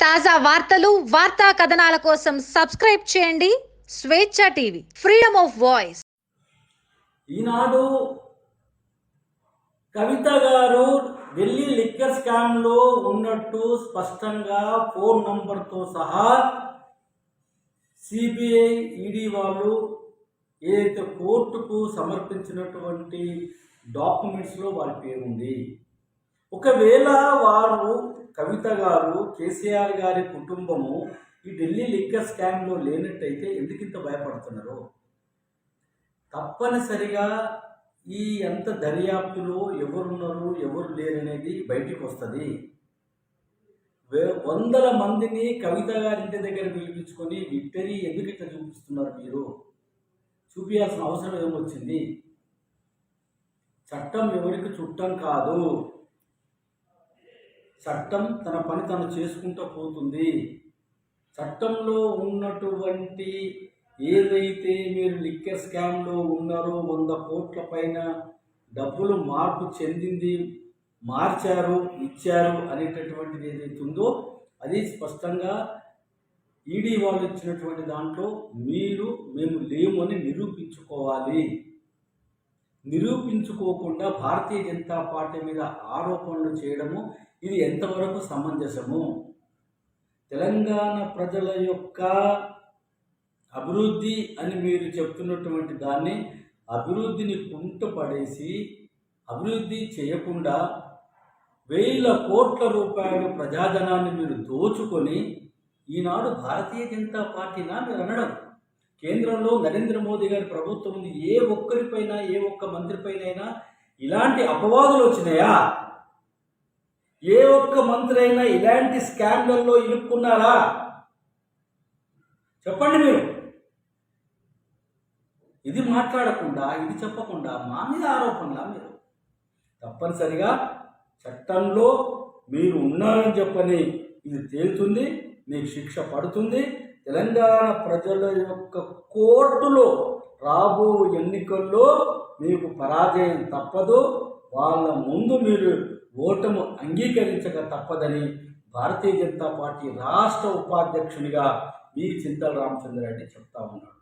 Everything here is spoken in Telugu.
తాజా వార్తలు వార్తా కథనాల కోసం సబ్స్క్రైబ్ చేయండి. Swechha TV freedom of voice. Eenadu Kavitha garu Delhi liquor స్కామ్లో ఉన్నట్టు స్పష్టంగా ఫోన్ నంబర్తో సహా సిబిఐ ఈడీ వాళ్ళు ఏదైతే కోర్టుకు సమర్పించినటువంటి డాక్యుమెంట్స్లో వారి పేరు ఉంది ఒకవేళ వారు కవిత గారు కేసీఆర్ గారి కుటుంబము ఈ ఢిల్లీ లిక్కర్ స్కామ్లో లేనట్టయితే ఎందుకు ఇంత భయపడుతున్నారు? తప్పనిసరిగా ఈ ఎంత దర్యాప్తులో ఎవరున్నారు ఎవరు లేరనేది బయటికి వస్తుంది వే- వందల మందిని కవిత గారి ఇంటి దగ్గర పిలిపించుకొని విక్టరీ ఎందుకు ఇట్లా చూపిస్తున్నారు మీరు? చూపించాల్సిన అవసరం ఏమొచ్చింది? చట్టం ఎవరికి చుట్టం కాదు. చట్టం తన పని తను చేసుకుంటూ పోతుంది. చట్టంలో ఉన్నటువంటి ఏదైతే మీరు లిక్కర్ స్కామ్లో ఉన్నారో వంద కోట్ల పైన డబ్బులు మార్పు చెందింది మార్చారు ఇచ్చారు అనేటటువంటిది ఏదైతే ఉందో అది స్పష్టంగా ఈడీ వాళ్ళు ఇచ్చినటువంటి దాంట్లో మీరు మేము లేము అని నిరూపించుకోవాలి. నిరూపించుకోకుండా భారతీయ జనతా పార్టీ మీద ఆరోపణలు చేయడము ఇది ఎంతవరకు సమంజసము? తెలంగాణ ప్రజల యొక్క అభివృద్ధి అని మీరు చెప్తున్నటువంటి దాన్ని అభివృద్ధిని కుంటపడేసి అభివృద్ధి చేయకుండా వేల కోట్ల రూపాయలు ప్రజాధనాన్ని మీరు దోచుకొని ఈనాడు భారతీయ జనతా పార్టీనా మీరు అనడం? కేంద్రంలో నరేంద్ర మోదీ గారి ప్రభుత్వం ఉంది. ఏ ఒక్కరిపైన ఏ ఒక్క మంత్రిపైనైనా ఇలాంటి అపవాదులు వచ్చినాయా? ఏ ఒక్క మంత్రి అయినా ఇలాంటి స్కాండల్లో ఇరుక్కున్నారా చెప్పండి మీరు. ఇది మాట్లాడకుండా ఇది చెప్పకుండా మా మీద ఆరోపణలా మీరు? తప్పనిసరిగా చట్టంలో మీరు ఉన్నారని చెప్పని ఇది తేలుతుంది మీకు శిక్ష పడుతుంది తెలంగాణ ప్రజల యొక్క కోర్టులో రాబో ఎన్నికల్లో మీకు పరాజయం తప్పదు. వాళ్ళ ముందు మీరు ఓటము అంగీకరించక తప్పదని భారతీయ జనతా పార్టీ రాష్ట్ర ఉపాధ్యక్షునిగా మీ చింతల రామచంద్రారెడ్డి చెప్తా ఉన్నాడు.